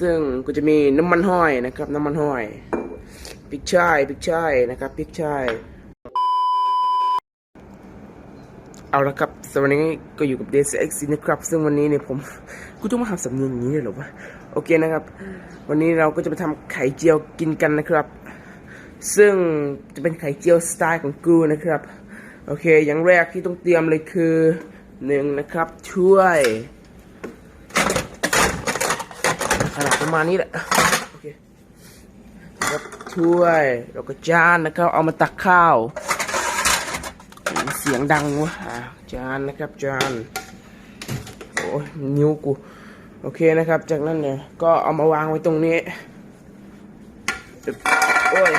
ซึ่งก็จะมีน้ำมันห้อยนะครับน้ำมันห้อยพริกช่ายพริกช่ายนะครับพริกช่ายเอาละครับสวันนี้ก็อยู่กับ d s x นะครับ ซึ่งวันนี้เนี่ยผมกูต้องมาทำสำเนียงอย่างนี้เลยหรอวะโอเคนะครับ วันนี้เราก็จะไปทำไข่เจียวกินกันนะครับ ซึ่งจะเป็นไข่เจียวสไตล์ของกูนะครับ โอเค อย่างแรกที่ต้องเตรียมเลยคือหนึ่งนะครับถ้วยขนาด ประมาณนี้แหละโอเคครับถ้วยแล้วก็จานนะครับเอามาตักข้าว เสียงดังวะจานนะครับจานโอ้ยนิ้วกูโอเคนะครับ จากนั้นเนี่ยก็เอามาวางไว้ตรงนี้โอ้ย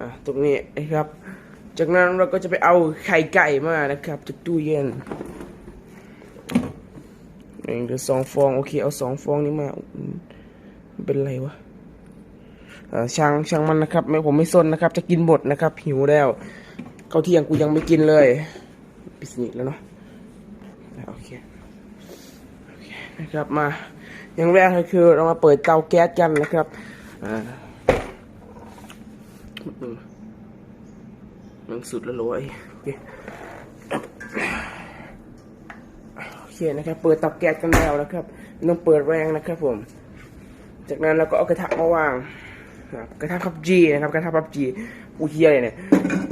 อะตรงนี้นะครับ จากนั้นเราก็จะไปเอาไข่ไก่มานะครับจากตู้เย็น หนึ่งหรือสองฟอง โอเค เอาสองฟองนี้มาเป็นไรวะช่างช่างมันนะครับ ไม่ผมไม่สนนะครับ จะกินหมดนะครับ หิวแล้วข้าวเที่ยงกูยังไม่กินเลยปิสนิแล้วเนาะโอเคโอเคนะครับมาอย่างแรกเลยคือเรามาเปิดเตาแก๊สกันนะครับอ่ามันสุดแล้วเหรอวะไอ้โอเคโอเค นะครับ เปิดเตาแก๊สกันแล้วนะครับไม่ต้องเปิดแรงนะครับ ผม จากนั้นเราก็เอากระทะมาวางกระทะพับจีนะครับกระทะพับจีกูเฮียเลยเนี่ย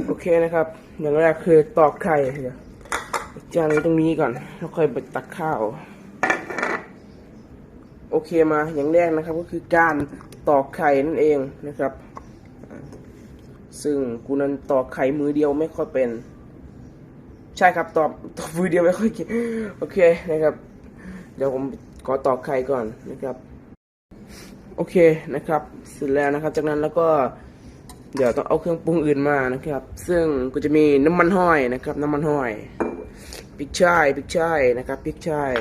โอเคนะครับ อย่างแรกคือตอกไข่จานไว้ตรงนี้ก่อนแล้วค่อยไปตักข้าว โอเคมาอย่างแรกนะครับ ก็คือการตอกไข่นั่นเองนะครับ ซึ่งกูนั้นตอกไข่มือเดียวไม่ค่อยเป็น ใช่ครับตอกตอกมือเดียวไม่ค่อยเก่งโอเคนะครับ เดี๋ยวผมขอตอกไข่ก่อนนะครับ โอเคนะครับเสร็จแล้วนะครับ จากนั้นแล้วก็เดี๋ยวต้องเอาเครื่องปรุงอื่นมานะครับ ซึ่งก็จะมีน้ำมันห้อยนะครับ น้ำมันห้อยพริกช่ายพริกช่ายนะครับพริกช่าย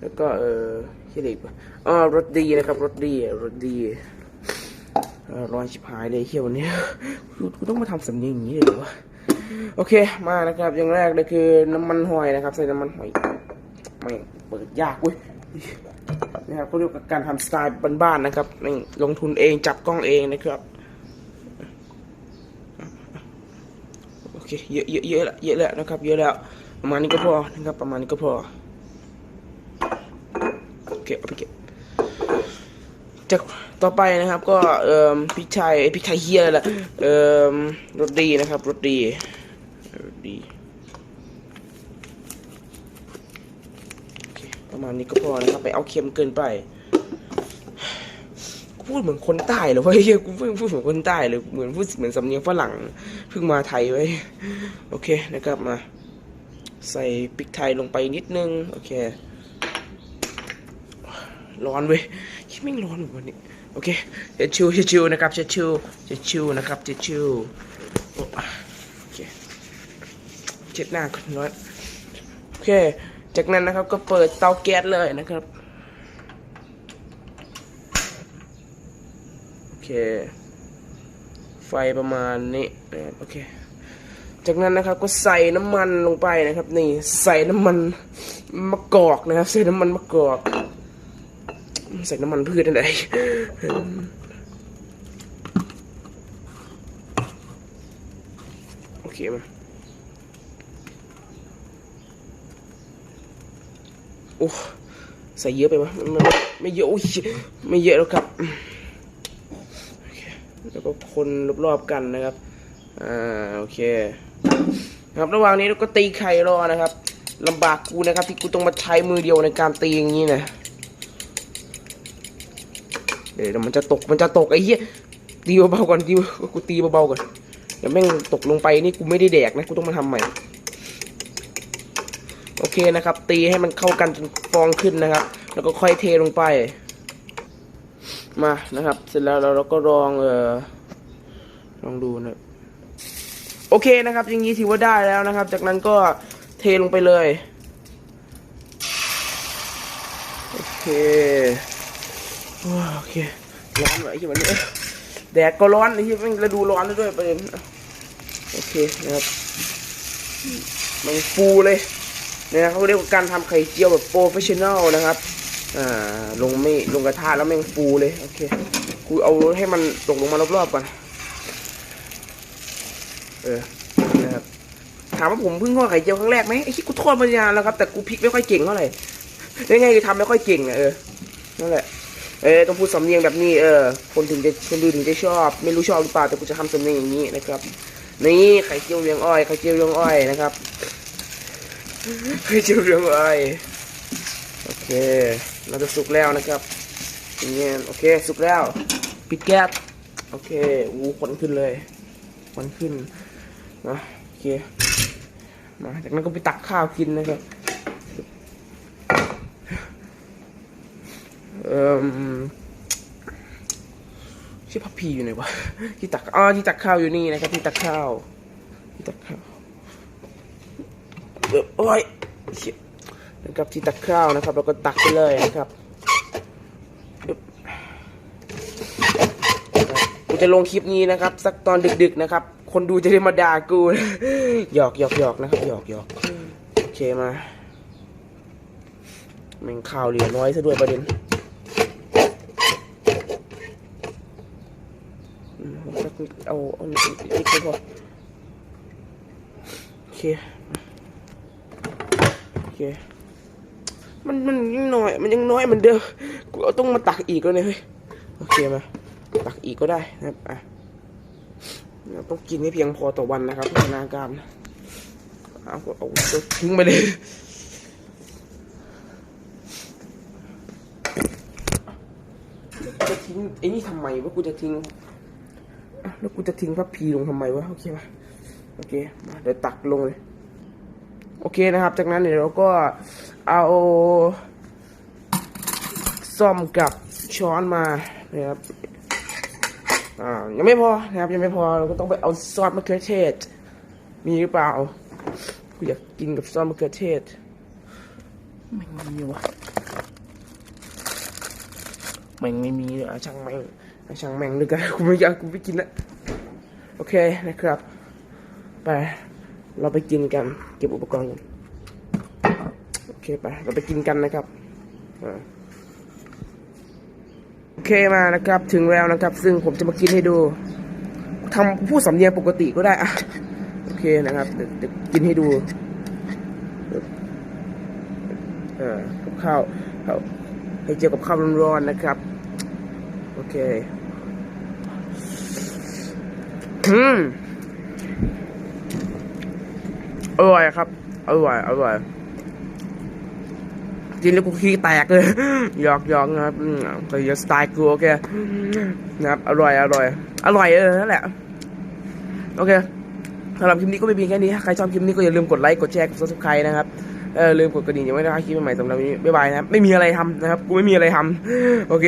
แล้วก็เออที่เหลืออ๋อรสดีนะครับรสดีรสดีร้อนชิบหายเลยเที่ยววันนี้กูกูต้องมาทำสำเนียงอย่างนี้เลยเหรอวะ โอเคมานะครับ อย่างแรกเลยคือน้ำมันหอยนะครับ ใส่น้ำมันหอยไม่เปิดยากเว้ยนะครับก็เรียกว่าการทำสไตล์บ้านๆนะครับนี่ลงทุนเองจับกล้องเองนะครับโอเคเยอะเยอะเยอะและเยอะแล้วนะครับ เยอะแล้วประมาณนี้ก็พอนะครับ ประมาณนี้ก็พอโอเคเอาไปเก็บจากต่อไปนะครับก็เอ่อพริกไทยพริกไทยเฮียอะไรล่ะเอ่อรสดีนะครับรสดี ดี ประมาณนี้ก็พอนะครับ ไปเอาเค็มเกินไปพูดเหมือนคนใต้เหรอวะเฮียกูเพิ่งพูดเหมือนคนใต้เลย เหมือนพูดเหมือนสำเนียงฝรั่ง เพิ่งมาไทยไว้ โอเคนะครับมา ใส่พริกไทยลงไปนิดนึง โอเค ร้อนเว้ยไม่ร้อนเหมือวันนี้ โอเคเช็ดชิวเช็ดชิวนะครับเช็ดชิวเช็ดชิวนะครับเช็ดชิวโอ้อะโอเค เช็ดหน้าคนร้อนโอเค จากนั้นนะครับก็เปิดเตาแก๊สเลยนะครับโอเค ไฟประมาณนี้นะครับโอเค จากนั้นนะครับก็ใส่น้ำมันลงไปนะครับ นี่ใส่น้ำมันมะกอกนะครับ ใส่น้ำมันมะกอกใส่น้ำมันพืชอะไรโอเคมา โอ้ใส่เยอะไปวะไม่ไม่ไม่เยอะโอ้ยไม่เยอะแล้วครับแล้วก็คนรอบๆกันนะครับอ่าโอเคครับระหว่างนี้เราก็ตีไข่รอนะครับลำบากกูนะครับที่กูต้องมาใช้มือเดียวในการตีอย่างนี้นะเดี๋ยวมันจะตกมันจะตกไอ้เหี้ยตีเบาๆก่อนตีกูตีเบาๆก่อนเดี๋ยวแม่งตกลงไปนี่กูไม่ได้แดกนะกูต้องมาทำใหม่ โอเคนะครับ ตีให้มันเข้ากันจนฟองขึ้นนะครับ แล้วก็ค่อยเทลงไป มานะครับ เสร็จแล้วเราเราก็ลองเออลองดูนะโอเคนะครับ อย่างนี้ถือว่าได้แล้วนะครับ จากนั้นก็เทลงไปเลยโอเคว้าโอเคร้อนไหมที่วันนี้แดดก็ร้อนไอ้ที่แม่งฤดูร้อนแล้วด้วยประเด็นโอเคนะครับมันฟูเลย นี่ยเขาเรียกว่าการทำไข่เจียวแบบโปรเฟชชั่นแนลนะครับอ่าลงไม่ลงกระทะแล้วแม่งฟูเลยโอเคกูเอาให้มันตกลงมารอบๆก่อนเออนะครับถามว่าผมเพิ่งทอดไข่เจียวครั้งแรกไหมไอ้ที่กูทอดมานานแล้วครับแต่กูพลิกไม่ค่อยเก่งเท่าไหร่ยังไงคือทำไม่ค่อยเก่งอะเออนั่นแหละเออต้องพูดสำเนียงแบบนี้เออคนถึงจะคนดูถึงจะชอบ ไม่รู้ชอบหรือเปล่าแต่กูจะทำสำเนียงอย่างนี้นะครับนี่ไข่เจียวเรียงอ้อยไข่เจียวเรียงอ้อยนะครับ ไข่เจียวเรียงอ้อยโอเคเราจะสุกแล้วนะครับอย่างเงี้ยโอเคสุกแล้ว ปิดแก๊สโอเควูควันขึ้นเลยควันขึ้นนะโอเคมาจากนั้นก็ไปตักข้าวกินนะครับเอ่อชื่อพับพีอยู่ไหนวะที่ตักอ๋อที่ตักข้าวอยู่นี่นะครับที่ตักข้าวที่ตักข้าว โอ้ยนะครับที่ตักข้าวนะครับเราก็ตักไปเลยนะครับกูจะลงคลิปนี้นะครับ สักตอนดึก ๆนะครับ คนดูจะได้มาด่ากูหยอกหยอกหยอกนะครับหยอกหยอกโอเคมาแม่งข่าวเหลือน้อยซะด้วยประเด็นอืมสักนิดเอาเอานิดนิดก็พอโอเค เคมันมันยังน้อย มันยังน้อยเหมือนเดิมกูเอต้องมาตักอีกแล้วเนี่ยเฮ้ยโอเคมาตักอีกก็ได้นะครับอะเราต้องกินให้เพียงพอต่อวันนะครับพนาการเอาเอาเอาทิ้งไปเลยจะทิ้งไอ้นี่ทำไมวะกูจะทิ้งแล้วกูจะทิ้งพระพีลงทำไมวะโอเคปะโอเคมาเดี๋ยวตักลงเลย โอเคนะครับ จากนั้นเดี๋ยวเราก็เอาซ่อมกับช้อนมานะครับอ่ายังไม่พอนะครับยังไม่พอเราก็ต้องไปเอาซอสมะเขือเทศ มีหรือเปล่ากูอยากกินกับซอสมะเขือเทศไม่มีวะแม่งไม่มีเลยอะช่างแม่งอะช่างแม่งเลยกันกูไม่อยากกูไม่กินละโอเคนะครับไป เราไปกินกัน เก็บอุปกรณ์กันโอเคไป เราไปกินกันนะครับอโอเคมานะครับ ถึงแล้วนะครับ ซึ่งผมจะมากินให้ดูทำพูดสำเนียงปกติก็ได้อะโอเคนะครับเดี๋ยวกินให้ดูเออกับข้าวข้าวให้เจอกับข้าวร้อนๆนะครับ โอเค อืม อร่อยครับ อร่อย อร่อยกินแล้วกูขี้แตกเลยหยอกหยอกนะครับอืมแต่อย่าสไตล์กูโอเคนะครับ อร่อย อร่อย อร่อยเออนั่นแหละ โอเคสำหรับคลิปนี้ก็ไม่เพียงแค่นี้ ใครชอบคลิปนี้ก็อย่าลืมกดไลค์ กดแชร์ กด subscribe นะครับเออลืมกดกระดิ่งยังไม่ได้คลิปใหม่ๆสำหรับวันนี้ บ๊ายบายนะครับ ไม่มีอะไรทำนะครับ กูไม่มีอะไรทำโอเค